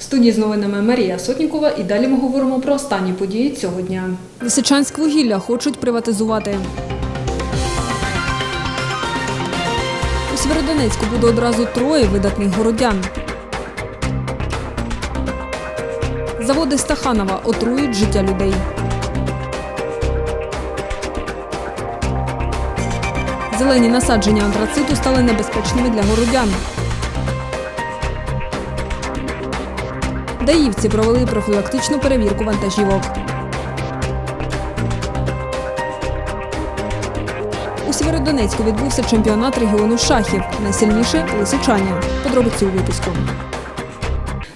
В студії з новинами Марія Сотнікова і далі ми говоримо про останні події цього дня. Лисичанськ вугілля хочуть приватизувати. У Сєвєродонецьку буде одразу троє видатних городян. Заводи Стаханова отрують життя людей. Зелені насадження антрациту стали небезпечними для городян. Даївці провели профілактичну перевірку вантажівок. У Сєвєродонецьку відбувся чемпіонат регіону шахів. Найсильніше лисичані. Подробиці у випуску.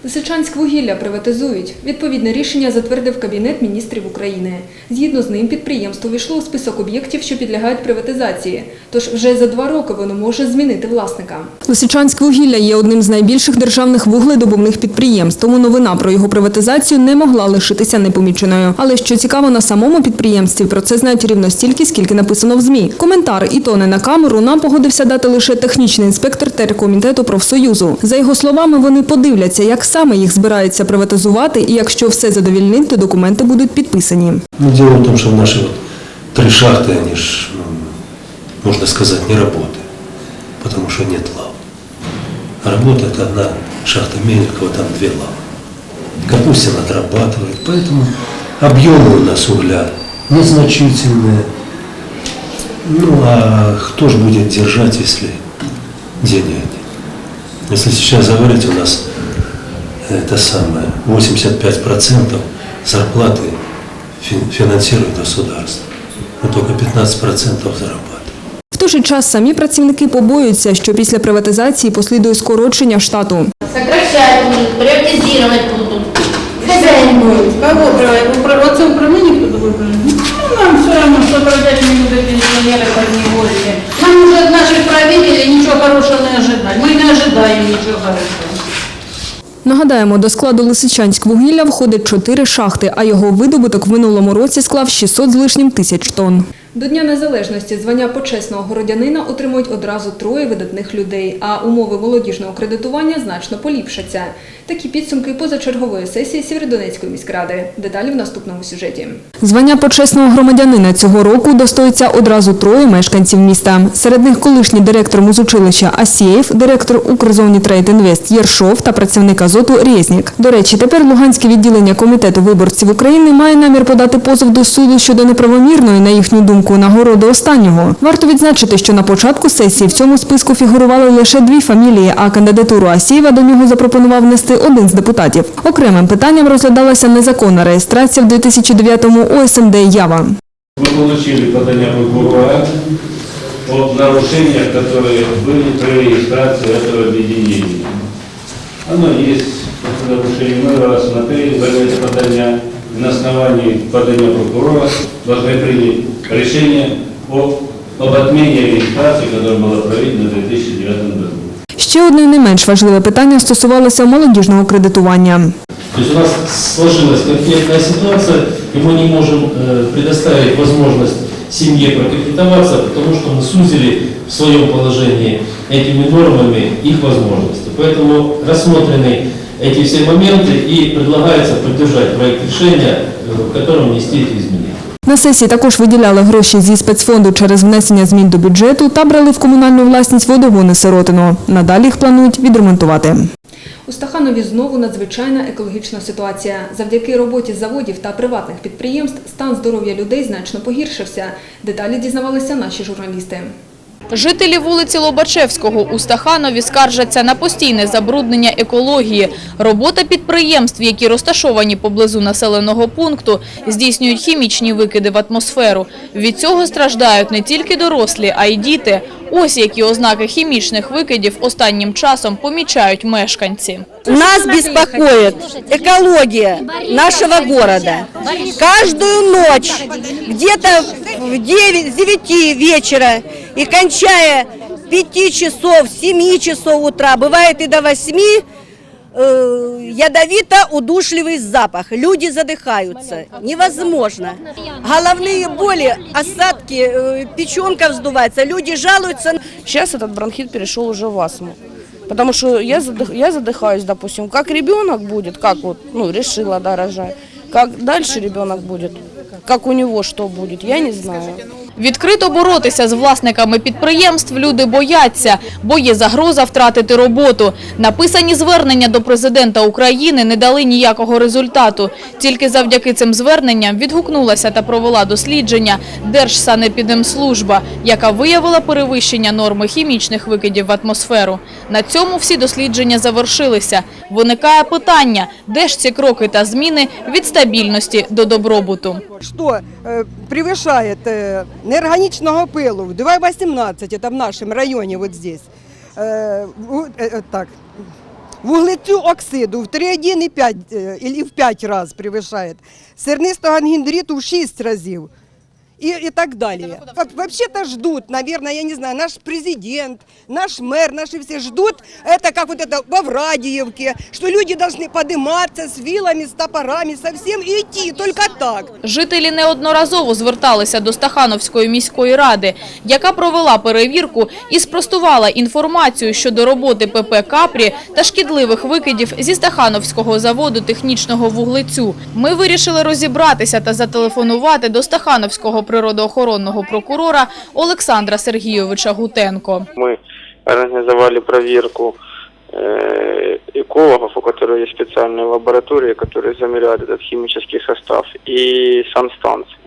Лисичанськ вугілля приватизують. Відповідне рішення затвердив Кабінет міністрів України. Згідно з ним, підприємство війшло у список об'єктів, що підлягають приватизації. Тож вже за два роки воно може змінити власника. Лисичанськ вугілля є одним з найбільших державних вугледобувних підприємств, тому новина про його приватизацію не могла лишитися непоміченою. Але що цікаво, на самому підприємстві про це знають рівно стільки, скільки написано в ЗМІ. Коментар і то не на камеру нам погодився дати лише технічний інспектор теркомітету профсоюзу. За його словами, вони подивляться, як саме їх збираються приватизувати, і якщо все задовільнить, то документи будуть підписані. Ну, дело в том, что наши вот три шахты, они ж, ну, можно сказать, не работают, потому что нет лав. А работает одна шахта Мельникова, там две лавы. Капустин отрабатывает, поэтому объемы у нас угля незначительные. Ну, а кто же будет держать, если денег нет? Если сейчас говорить, у нас это самое, 85% зарплаты фин- финансирует государство, но только 15% зарабатывает. В той же час самі працівники побоюються, що після приватизації послідує скорочення штату. Сокращать будут, приватизировать будут. Хозяин будет. Кого брать? Упра- Отца управления кто-то Нагадаємо, до складу Лисичанськ вугілля входить чотири шахти, а його видобуток в минулому році склав 600 з лишнім тисяч тонн. До Дня Незалежності звання почесного городянина отримують одразу троє видатних людей, а умови молодіжного кредитування значно поліпшаться. Такі підсумки позачергової сесії Сєвєродонецької міськради. Деталі в наступному сюжеті. Звання почесного громадянина цього року достоїться одразу троє мешканців міста. Серед них колишній директор музучилища Асєєв, директор Укрзоні Трейд Інвест Єршов та працівник Азоту Резнік. До речі, тепер Луганське відділення комітету виборців України має намір подати позов до суду щодо неправомірної, на їхню думку, нагороди останнього. Варто відзначити, що на початку сесії в цьому списку фігурували лише дві фамілії, а кандидатуру Асєєва до нього запропонував внести один з депутатів. Окремим питанням розглядалася незаконна реєстрація в 2009-му ОСМД Ява. Мы получили подание прокурора о нарушениях, которые были при регистрации этого объединения. Оно есть, это нарушение, мы его рассмотрели, это подание, и на основании подания прокурора должны принять решение о, об отмене регистрации, которая была проведена в 2009 году. Ще одне не менш важливе питання стосувалося молодіжного кредитування. То есть у нас сложилась конфликтная ситуация, и мы не можем э, предоставить возможность семье прокредитоваться, потому что мы сузили в своем положении этими нормами их возможности. Поэтому рассмотрены эти все моменты и предлагается поддержать проект решения, э, в котором внести эти изменения. На сесії також виділяли гроші зі спецфонду через внесення змін до бюджету та брали в комунальну власність водогони Сиротино. Надалі їх планують відремонтувати. У Стаханові знову надзвичайна екологічна ситуація. Завдяки роботі заводів та приватних підприємств стан здоров'я людей значно погіршився. Деталі дізнавалися наші журналісти. Жителі вулиці Лобачевського у Стаханові скаржаться на постійне забруднення екології. Робота підприємств, які розташовані поблизу населеного пункту, здійснюють хімічні викиди в атмосферу. Від цього страждають не тільки дорослі, а й діти. Ось які ознаки хімічних викидів останнім часом помічають мешканці. Нас беспокоит экология нашего города. Каждую ночь, где-то в 9, с 9 вечера и кончая 5 часов, 7 часов утра, бывает и до 8, э, ядовито-удушливый запах. Люди задыхаются. Невозможно. Головные боли, осадки, э, печенка вздувается. Люди жалуются. Сейчас этот бронхит перешел уже в астму. Потому что я, задых- я задыхаюсь, допустим, как ребенок будет, как вот, ну, решила, да, рожать. Как дальше ребенок будет, как у него что будет, я не знаю. Відкрито боротися з власниками підприємств люди бояться, бо є загроза втратити роботу. Написані звернення до президента України не дали ніякого результату. Тільки завдяки цим зверненням відгукнулася та провела дослідження Держсанепідемслужба, яка виявила перевищення норми хімічних викидів в атмосферу. На цьому всі дослідження завершилися. Виникає питання, де ж ці кроки та зміни від стабільності до добробуту. что э, превышает э, неорганичного пылу в 2,18, это в нашем районе вот здесь, э, в- э, э, так, вуглецю оксиду в 3,1,5 э, или в 5 раз превышает, сернистого ангидриту в 6 разів. И, и так далее. Во- Вообще-то ждут, наверное, я не знаю, наш президент, наш мэр, наши все ждут, это как вот это во Врадиевке, что люди должны подниматься с вилами, с топорами, совсем и идти, только так. Жителі неодноразово зверталися до Стахановської міської ради, яка провела перевірку і спростувала інформацію щодо роботи ПП «Капрі» та шкідливих викидів зі Стахановського заводу технічного вуглецю. Ми вирішили розібратися та зателефонувати до Стахановського природоохоронного прокурора Олександра Сергійовича Гутенко. Мы организовали проверку э, экологов, у которых есть специальные лаборатории, которые замеряют этот химический состав, и санстанции.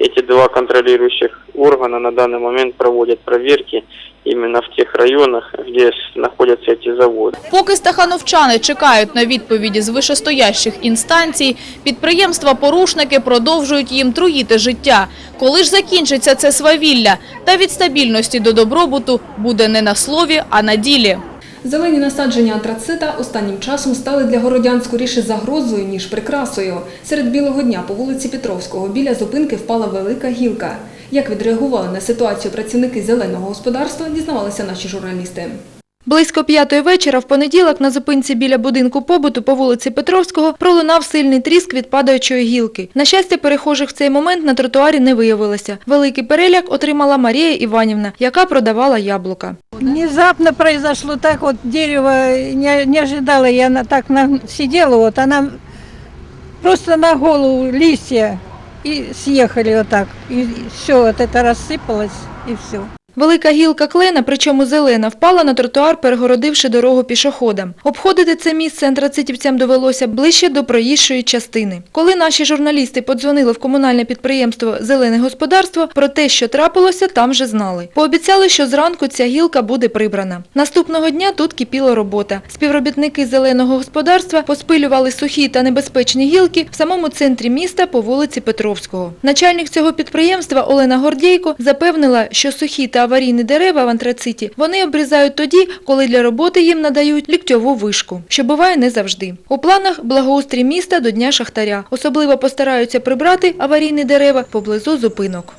Эти два контролирующих органа на данный момент проводят проверки именно в тех районах, где с- находятся эти заводы. Поки стахановчани чекають на відповіді з вищестоящих інстанцій, підприємства-порушники продовжують їм труїти життя. Коли ж закінчиться це свавілля? Та від стабільності до добробуту буде не на слові, а на ділі. Зелені насадження антрацита останнім часом стали для городян скоріше загрозою, ніж прикрасою. Серед білого дня по вулиці Петровського біля зупинки впала велика гілка. Як відреагували на ситуацію працівники зеленого господарства, дізнавалися наші журналісти. Близько п'ятої вечора в понеділок на зупинці біля будинку побуту по вулиці Петровського пролунав сильний тріск від падаючої гілки. На щастя, перехожих в цей момент на тротуарі не виявилося. Великий переляк отримала Марія Іванівна, яка продавала яблука. Внезапно произошло так, вот дерево не, не ожидала, я на, так на, сидела, вот она просто на голову листья и съехали вот так. И все, вот это рассыпалось, и все. Велика гілка клена, причому зелена, впала на тротуар, перегородивши дорогу пішоходам. Обходити це місце антрацитівцям довелося ближче до проїжджої частини. Коли наші журналісти подзвонили в комунальне підприємство «Зелене господарство», про те, що трапилося, там вже знали. Пообіцяли, що зранку ця гілка буде прибрана. Наступного дня тут кипіла робота. Співробітники «Зеленого господарства» поспилювали сухі та небезпечні гілки в самому центрі міста по вулиці Петровського. Начальник цього підприємства Олена Гордєйко запевнила, що сухі та аварійні дерева в антрациті вони обрізають тоді, коли для роботи їм надають ліктьову вишку, що буває не завжди. У планах благоустрій міста до Дня Шахтаря. Особливо постараються прибрати аварійні дерева поблизу зупинок.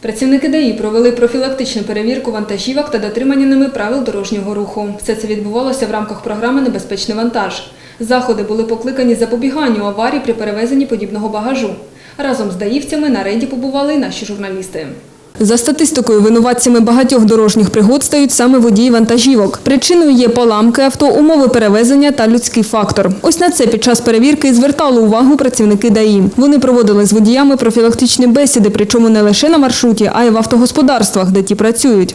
Працівники ДАІ провели профілактичну перевірку вантажівок та дотримання ними правил дорожнього руху. Все це відбувалося в рамках програми «Небезпечний вантаж». Заходи були покликані запобіганню аварій при перевезенні подібного багажу. Разом з даївцями на рейді побували і наші журналісти. За статистикою, винуватцями багатьох дорожніх пригод стають саме водії вантажівок. Причиною є поламки авто, умови перевезення та людський фактор. Ось на це під час перевірки звертали увагу працівники ДАІ. Вони проводили з водіями профілактичні бесіди, причому не лише на маршруті, а й в автогосподарствах, де ті працюють.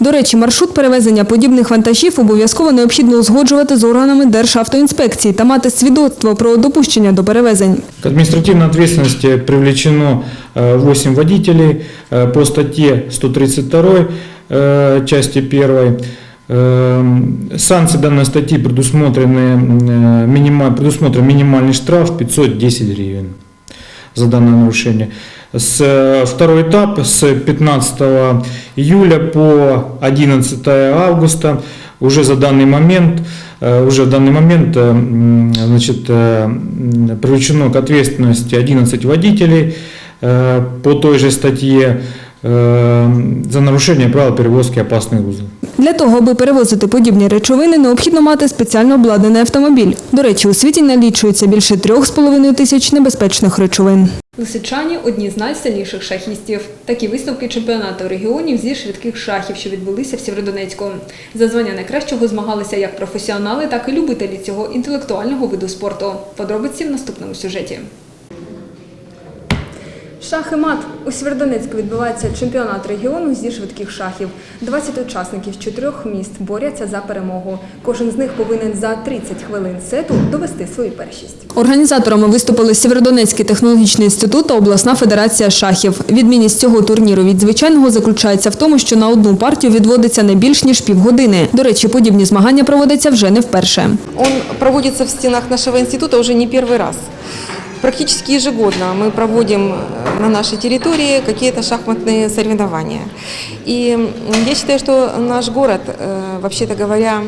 До речі, маршрут перевезення подібних вантажів обов'язково необхідно узгоджувати з органами Державтоінспекції та мати свідоцтво про допущення до перевезень. К административной ответственности привлечено э, 8 водителей э, по статье 132 э, части 1. Э, Санкции данной статьи предусмотрены, э, минима- предусмотрен минимальный штраф 510 гривен за данное нарушение. С, э, второй этап с 15 июля по 11 августа уже за данный момент э, уже в данный момент э, значит, привлечено к ответственности 11 водителей по той же статье за нарушение правил перевозки опасных грузов. Для того, аби перевозити подібні речовини, необхідно мати спеціально обладнаний автомобіль. До речі, у світі налічується більше 3,5 тисяч небезпечних речовин. Лисичані – одні з найсильніших шахістів. Такі висновки чемпіонату регіонів зі швидких шахів, що відбулися в Сєвєродонецьку. За звання найкращого змагалися як професіонали, так і любителі цього інтелектуального виду спорту. Подробиці в наступному сюжеті. Шах і мат. У Сєвєродонецьку відбувається чемпіонат регіону зі швидких шахів. 20 учасників з чотирьох міст борються за перемогу. Кожен з них повинен за 30 хвилин сету довести свою першість. Організаторами виступили Сєвєродонецький технологічний інститут та обласна федерація шахів. Відмінність цього турніру від звичайного заключається в тому, що на одну партію відводиться не більш ніж півгодини. До речі, подібні змагання проводяться вже не вперше. Он проводится в стенах нашего института уже не первый раз. Практически ежегодно мы проводим э, на нашей территории какие-то шахматные соревнования. И м, я считаю, что наш город, э, вообще-то говоря,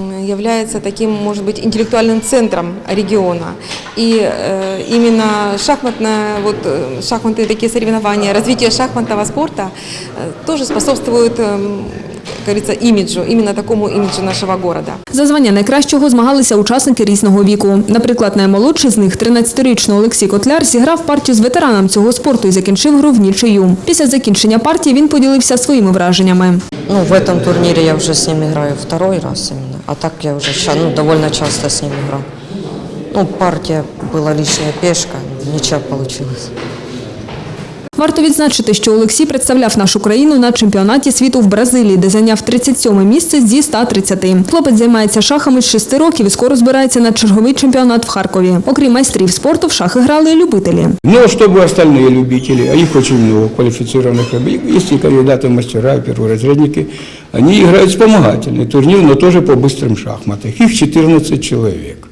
м, является таким, может быть, интеллектуальным центром региона. И э, именно шахматная, вот, э, шахматные такие соревнования, развитие шахматного спорта э, тоже способствует, эм, как говорится, имиджу, именно такому имиджу нашего города. За звання найкращого змагалися учасники різного віку. Наприклад, наймолодший з них, 13-річний Олексій Котляр, зіграв партію з ветераном цього спорту і закінчив гру в нічию. Після закінчення партії він поділився своїми враженнями. Ну, в этом турнире я уже с ним играю второй раз именно, а так я уже ща- ну, довольно часто с ним играл. Ну, партия была лишняя пешка, ничего получилось. Варто відзначити, що Олексій представляв нашу країну на чемпіонаті світу в Бразилії, де зайняв 37 місце зі 130. Хлопець займається шахами з 6 років і скоро збирається на черговий чемпіонат в Харкові. Окрім майстрів спорту, в шахи грали і любителі. Ну, а чтобы остальные любители, а их очень много, квалифицированных ребят, есть и кандидаты в мастера, и перворазрядники, они играют вспомогательный турнир, но тоже по быстрым шахматам. Их 14 человек.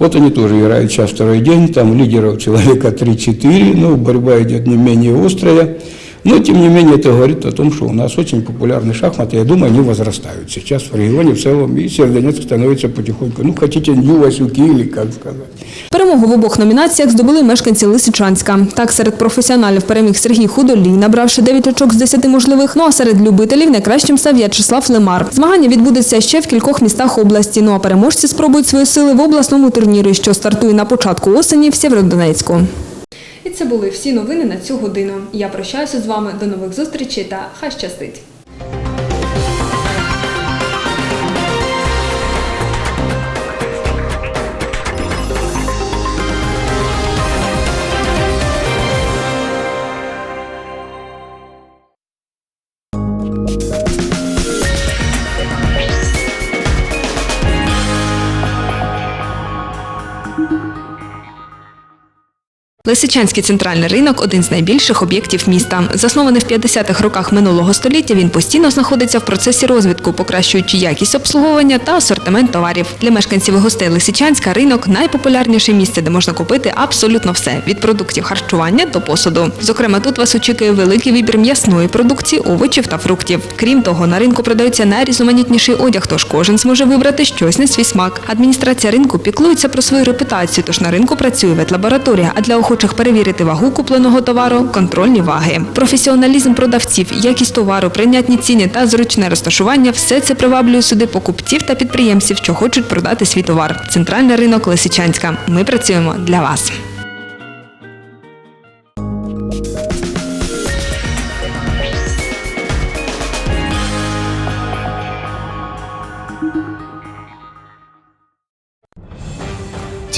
Вот они тоже играют сейчас второй день, там лидеров человека 3-4, но борьба идет не менее острая. Но, тем не менее, это говорит о том, что у нас очень популярны шахматы. Я думаю, они возрастают сейчас в регионе в целом. И Северодонецк становится потихоньку, ну, хотите, Нью Васюки или как сказать. Перемогу в обох номінаціях здобули мешканці Лисичанська. Так, серед професіоналів переміг Сергій Худолій, набравши 9 очок з 10 можливих. Ну а серед любителів найкращим став В'ячеслав Лемар. Змагання відбудеться ще в кількох містах області. Ну а переможці спробують свої сили в обласному турнірі, що стартує на початку осені в Сєвєродонецьку. І це були всі новини на цю годину. Я прощаюся з вами до нових зустрічей та хай щастить! Лисичанський центральний ринок один з найбільших об'єктів міста. Заснований в 50-х роках минулого століття, він постійно знаходиться в процесі розвитку, покращуючи якість обслуговування та асортимент товарів. Для мешканців і гостей Лисичанська ринок найпопулярніше місце, де можна купити абсолютно все від продуктів харчування до посуду. Зокрема, тут вас очікує великий вибір м'ясної продукції, овочів та фруктів. Крім того, на ринку продаються найрізноманітніший одяг, тож кожен зможе вибрати щось на свій смак. Адміністрація ринку піклується про свою репутацію, тож на ринку працює ветлабораторія, а для охочих перевірити вагу купленого товару контрольні ваги. Професіоналізм продавців, якість товару, прийнятні ціни та зручне розташування все це приваблює сюди покупців та підприємців, що хочуть продати свій товар. Центральний ринок Лисичанська. Ми працюємо для вас.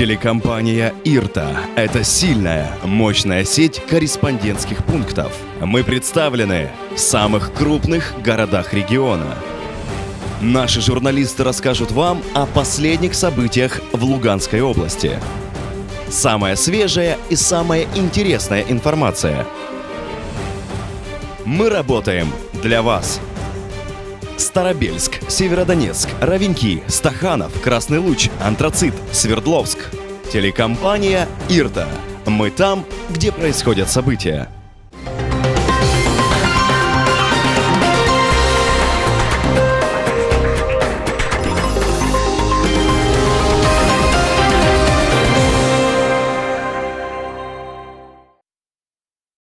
Телекомпания «Ирта» — это сильная, мощная сеть корреспондентских пунктов. Мы представлены в самых крупных городах региона. Наши журналисты расскажут вам о последних событиях в Луганской области. Самая свежая и самая интересная информация. Мы работаем для вас. Старобельск, Северодонецк, Равенки, Стаханов, Красный Луч, Антрацит, Свердловск. Телекомпания «Ирта». Мы там, где происходят события.